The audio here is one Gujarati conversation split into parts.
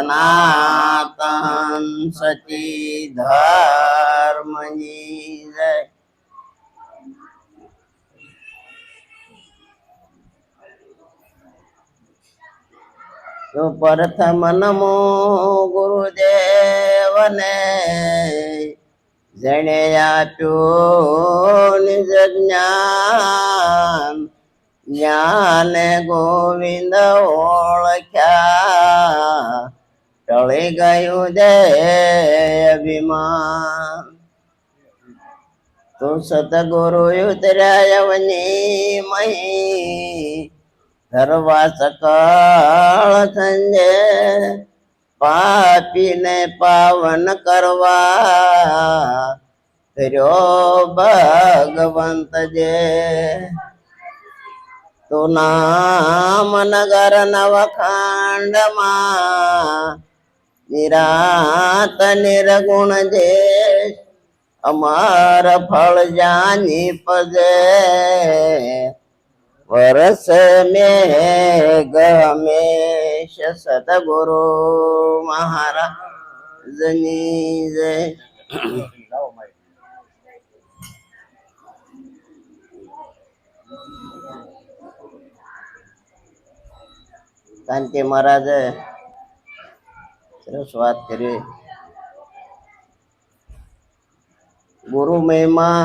સનાતન સચી ધર્મની જય પ્રથમ નમો ગુરુદેવને જેણે આપ્યું નિજ જ્ઞાન જ્ઞાન ગોવિંદ ઓળખ્યા ટળી ગયું જય અભિમાન. તું સતગુરુ ઉતર્યા અવની મહી ધરવા સકળ સંજે પાપીને પાવન કરવા કર્યો ભગવંત જે તું નામ નગર નવખંડમાં નિરાત નિર્ગુણ જે અમાર ફળ જાની પદે વરસ મે ગમેશ સદગુરુ મહારાજની જય કાંતિ મહારાજે સરસ વાત કરી. ગુરુ મહિમા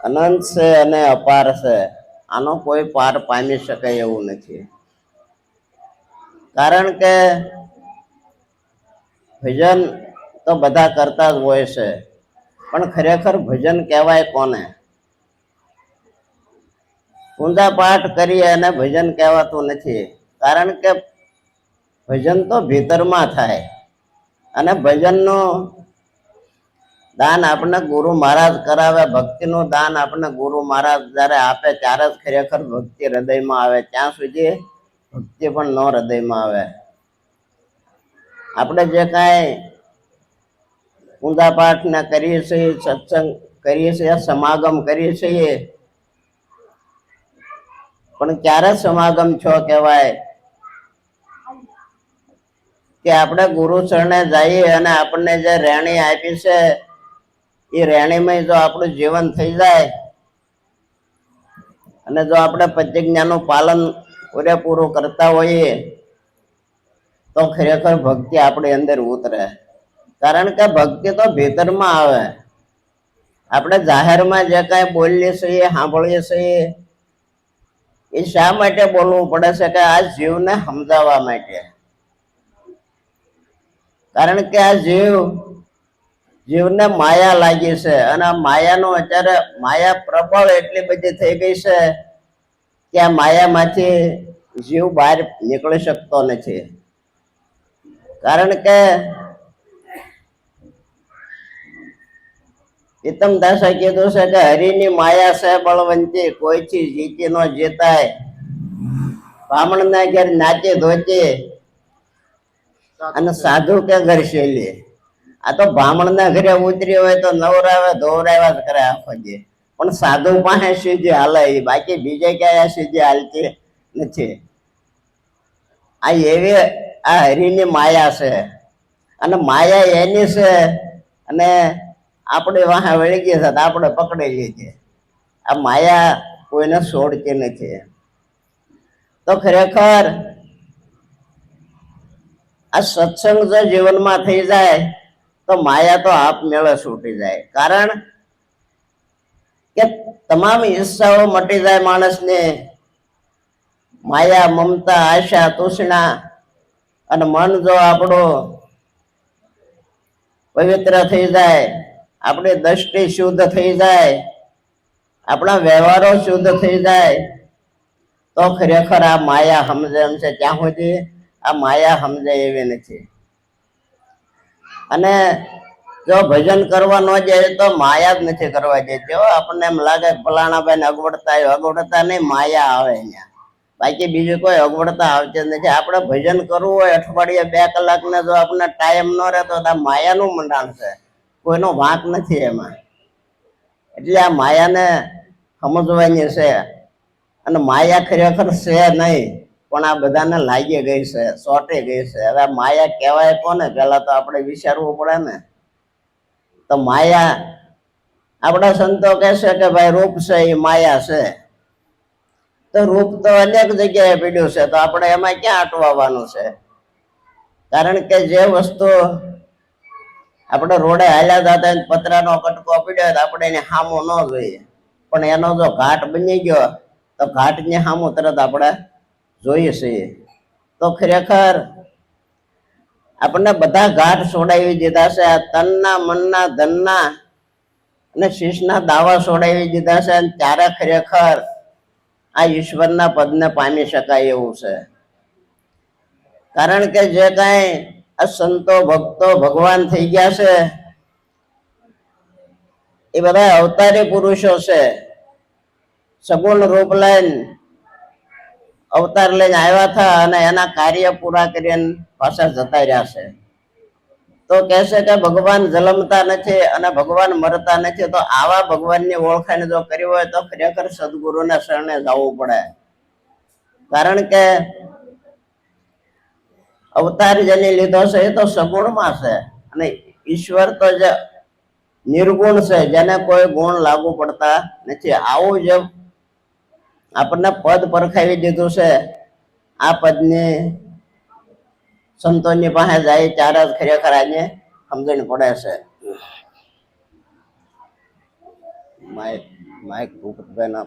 અનંત છે અને અપાર છે. આનો કોઈ પાર પામી શકે એવું નથી. કારણ કે ભજન તો બધા કરતા જ હોય છે. પણ ખરેખર ભજન કહેવાય કોને? પૂજા પાઠ કરીએ અને ભજન કહેવાતું નથી. કારણ કે ભજન તો ભીતરમાં થાય. અને ભજનનું દાન આપણને ગુરુ મહારાજ કરાવે, ભક્તિનું દાન આપણને ગુરુ મહારાજ જ્યારે આપે ત્યારે જ ખરેખર ભક્તિ હૃદયમાં આવે. ત્યાં સુધી ભક્તિ પણ ન હૃદયમાં આવે. આપણે જે કાંઈ પૂજા પાઠ ને કરીએ છીએ, સત્સંગ કરીએ છીએ, સમાગમ કરીએ છીએ, પણ ક્યારે સમાગમ છો કહેવાય? કે આપણે ગુરુ શરણે જઈએ અને આપણને જે રેણી આપી છે, એ રેણીમાં જો આપણું જીવન થઈ જાય, અને જો આપણે પ્રતિજ્ઞાનું પાલન પૂરેપૂરું કરતા હોઈએ, તો ખરેખર ભક્તિ આપણી અંદર ઉતરે કારણ કે ભક્તિ તો ભીતરમાં આવે. આપણે જાહેરમાં જે કાંઈ બોલીએ છીએ, સાંભળીએ છીએ, એ શા માટે બોલવું પડે છે કે આ જીવને સમજાવવા માટે? કારણ કે આ જીવ, જીવને માયા લાગી છે. અને આ માયાનો અત્યારે માયા પ્રબળ એટલી બધી થઈ ગઈ છે કે આ માયામાંથી જીવ બહાર નીકળી શકતો નથી. કારણ કે પ્રીતમ દાસે કીધું છે કે હરિની માયા છે બળવંતી, કોઈથી જીતી ન જીતાય? બ્રાહ્મણ ના ઘેર નાચી ધોતી અને સાધુ કે ઘર શૈલી? આ તો બ્રાહ્મણ ના ઘરે ઉતરી હોય તો નવરાવે, ધોવરાવ્યા જ કરે આખો જે. પણ સાધુ પાસે સીધી હાલે? બાકી બીજે ક્યાંય સીધી હાલતી નથી. આ એવી આ હરિની માયા છે. અને માયા એની છે અને આપણે વાહે વળી ગઈ છે આપણે પકડી લીધી આ માયા કોઈને છોડતી નથી. તો ખરેખર આ સત્સંગ જો જીવનમાં થઈ જાય, તો માયા તો આપમેળે છૂટી જાય. કારણ કે તમામ ઈચ્છાઓ મટી જાય માણસને. માયા, મમતા, આશા, તૃષ્ણા અને મન જો આપણો પવિત્ર થઈ જાય, આપણી દ્રષ્ટિ શુદ્ધ થઈ જાય, આપણા વ્યવહારો શુદ્ધ થઈ જાય, તો ખરેખર આ માયા સમજે એમ છે. ત્યાં સુધી આ માયા સમજાય એવી નથી. અને જો ભજન કરવા ન જાય તો માયા જ નથી કરવા જતી હો આપણને એમ લાગે ફલાણા ભાઈ અગવડતા અગવડતા નહીં, માયા આવે અહીંયા. બાકી બીજું કોઈ અગવડતા આવતી નથી. આપણે ભજન કરવું હોય, અઠવાડિયે બે કલાકને જો આપણને ટાઈમ ન રહે તો આ માયાનું મંડાણ છે. કોઈનો વાંક નથી એમાં. એટલે આ માયાને સમજવાની છે. અને માયા ખરેખર છે નહીં. પણ આ બધાને લાગી ગઈ છે સોટી ગઈ છે. હવે માયા કહેવાય કોને? પેલા તો આપણે વિચારવું પડે ને. તો માયા, આપણા સંતો કહેશે કે ભાઈ રૂપ છે એ માયા છે. તો રૂપ તો અનેક જગ્યાએ પીડ્યું છે, તો આપણે એમાં ક્યાં અટવાવાનું છે? કારણ કે જે વસ્તુ આપણે રોડે હાલ્યા જતા પતરાનો કટકો પીડ્યો તો આપણે એને સામો ન જોઈએ. પણ એનો જો ઘાટ બની ગયો, તો ઘાટની સામો તરત આપણે જોઈએ છીએ તો ખરેખર આપણને બધા ઘાટ છોડાવી દીધા છે, આ તનના, મનના, ધનના અને શીશના દાવા છોડાવી દીધા છે અને ત્યારે ખરેખર આ ઈશ્વરના પદને પામી શકાય એવું છે. કારણ કે જે કાંઈ આ સંતો, ભક્તો ભગવાન થઈ ગયા છે, એ બધા અવતારી પુરુષો છે. સગુણ રૂપ લઈને અવતાર લઈને આવ્યા હતા અને એના કાર્ય પૂરા કરીને પાછા જતા રહ્યા છે. તો કહેશે કે ભગવાન જલમતા નથી અને ભગવાન મરતા નથી, તો આવા ભગવાનની ઓળખાણ જો કરી હોય તો ખરેખર સદગુરુને શરણે જવું પડે. કારણ કે અવતાર જેને લીધો છે એ તો સગુણમાં છે અને ઈશ્વર તો જે નિર્ગુણ છે, જેને કોઈ ગુણ લાગુ પડતા નથી. આવું જે આપણને પદ પરખાવી દીધું છે. આ પદની સંતોની પાસે જાય ત્યારે જ ખરેખર આને સમજણ પડે છે. માઇક માઇક ભૂપતભાઈ ના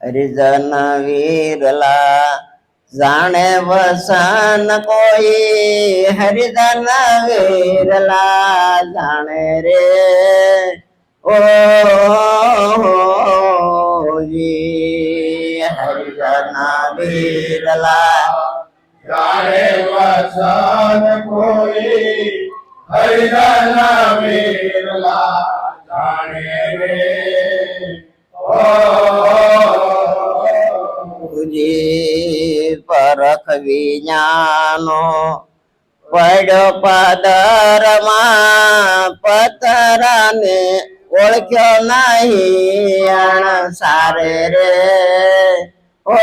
હરિજન વીરલા જાણે વસન કોઈ હરિદન વીરલા જાણે રે. ઓ હરિદન વીરલા જાણે વસન કોઈ હરિદન વીરલા વિજ્ઞાનો પડ્યો પદરમાં પતરાને ઓળખ્યો નહીં સારે રે. ઓ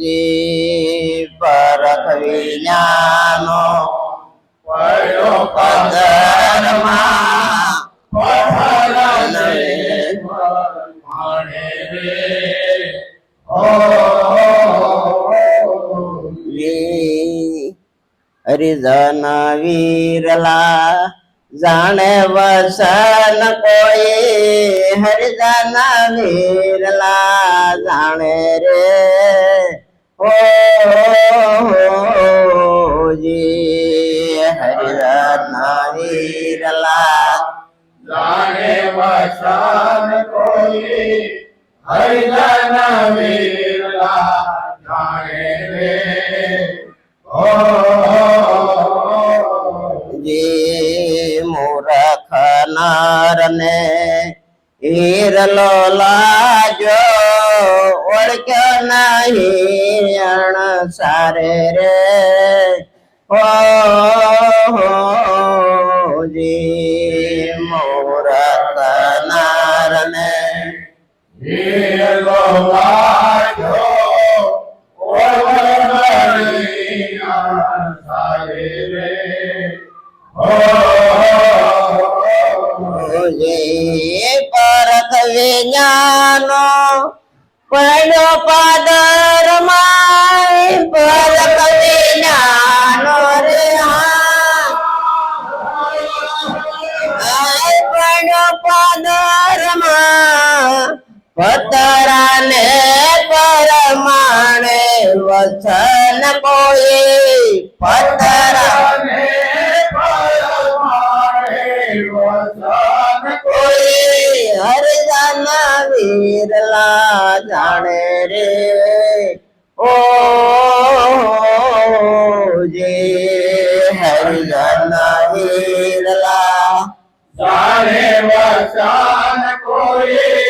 જી પરખ વિજ્ઞાનો પડ્યો પદરમાં હરિજન વીરલા. જાણે વસન કોઈ હરિજન વીરલા. જાણે રે. ઓ હરિજન વીરલા. જાણે વસન કોઈ હરિજન વીરલા નારને હીરલો લાજો ઓળખ્યો નહીં અણ સારે રે ઓ જી પતરાને પરમાણે વચન કોઈ. પતરા કોઈ. હરજન વીરલા જાણે રે. ઓ જે હરજન વીરલા. જાણે વચન કોઈ.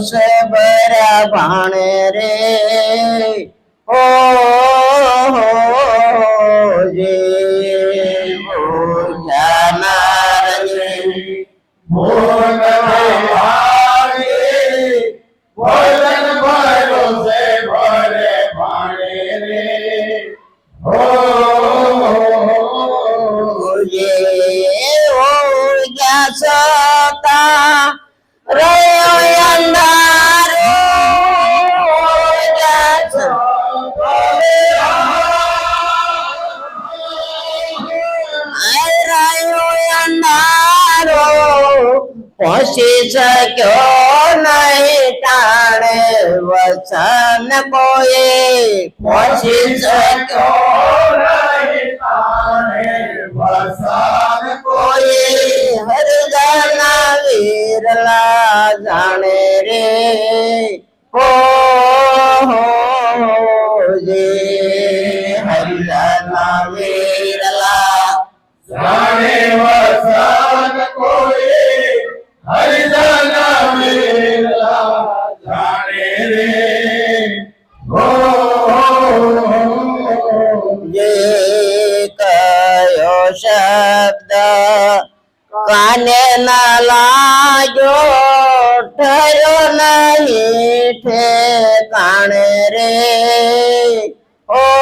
છે ભર્યા ભાણે રે. ઓ શક્યો નહીં ટાણે વચન કોઈ પહોંચી શક્યો કોઈ હરદાના વીરલા જાણે રે. હો શબ્દ કાને ના લાગ્યો ઠર્યો નહીં ઠેકાણે રે. ઓ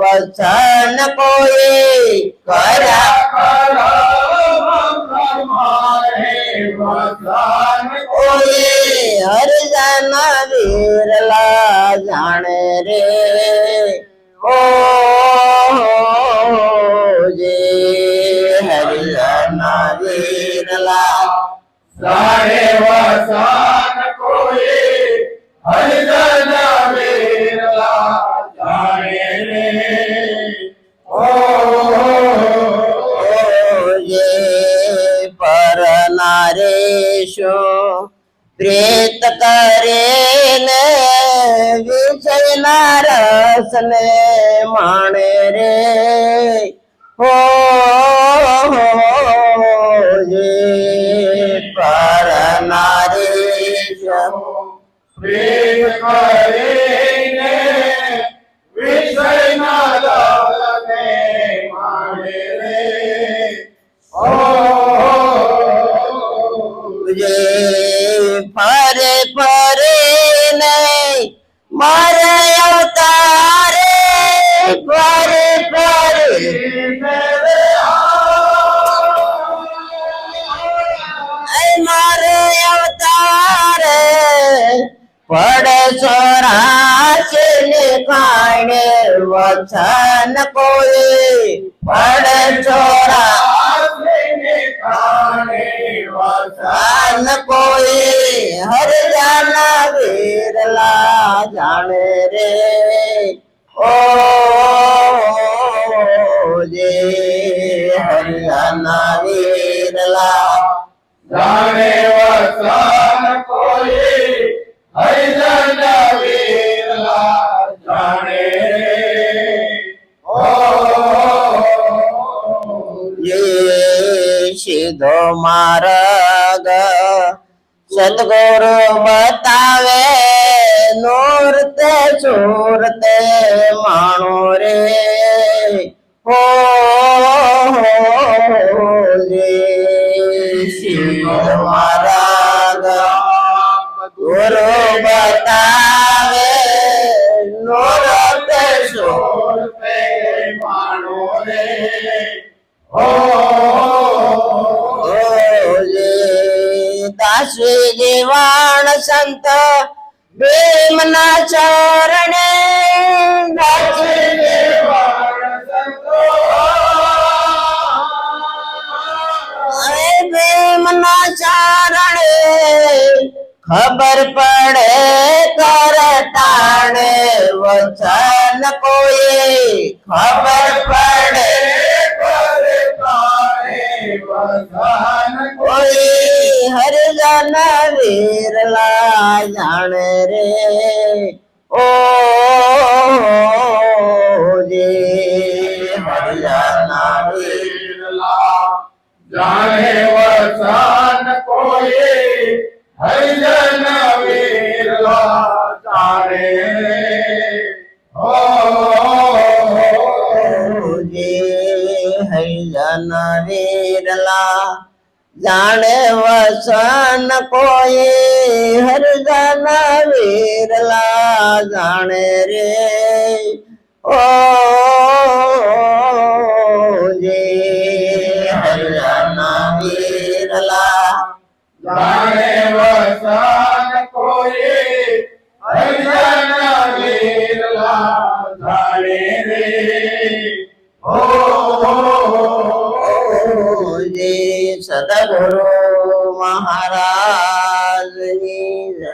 વચન કોઈ કરા ઓય હરજન વીરલા જાણે રે. નારેશો પ્રેત કરે ને વિજયના રસ ને માણે રે. હો, જે પર નારેશો પ્રેમ કરીને மேல் வச்சான கோழி படச்சோரா காணே வச்சான માર્ગ સદગુરુ બતાવે નૂરતે સુરતે માણો રે હો માર્ગ ગુરુ બતાવે નૂરતે સુરતે માણો રે ઓ ઓલે દાસી જીવાણ સંત ભીમના ચરણે દાસી હે ભીમના ચરણે ખબર પડે કર ટાણે વચન કોઈ ખબર પડે કોઈ હરિજન વીરલા જાણે રે ઓ જે હરિજન વીર જાણે વસન કોઈ હરિજન વીરલા જાણે ઓ જે હરિજન વીરલા જાણે વસન કોઈ હરિજન વીરલા જાણે રે. ઓ જે હરિજન વીરલા જાણે